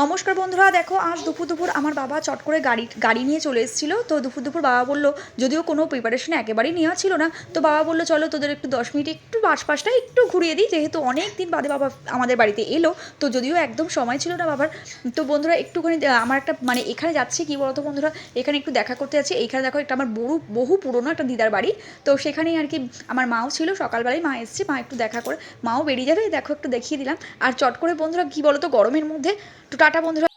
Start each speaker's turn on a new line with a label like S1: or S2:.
S1: নমস্কার বন্ধুরা, দেখো আজ দুপুর দুপুর আমার বাবা চট করে গাড়ি গাড়ি নিয়ে চলে এসেছিল। তো দুপুর দুপুর বাবা বলল, যদিও কোনো প্রিপারেশন একেবারেই নেওয়া ছিল না। তো বাবা বলল, চলো তোদের একটু দশ মিনিট একটু আশপাশটা একটু ঘুরিয়ে দিই। যেহেতু অনেক দিন বাদে বাবা আমাদের বাড়িতে এলো, তো যদিও একদম সময় ছিল না বাবার। তো বন্ধুরা, একটুখানি আমার একটা মানে এখানে যাচ্ছি কি বলতো বন্ধুরা, এখানে একটু দেখা করতে যাচ্ছি। এইখানে দেখো একটা আমার বহু বহু পুরনো একটা দিদার বাড়ি। তো সেখানেই আর কি আমার মাও ছিল, সকালবেলায় মা এসছে, মা একটু দেখা করে, মাও বেরিয়ে যাবে, দেখো একটু দেখিয়ে দিলাম। আর চট করে বন্ধুরা, কি বলো তো গরমের মধ্যে তো টাটা বন্ধুরা।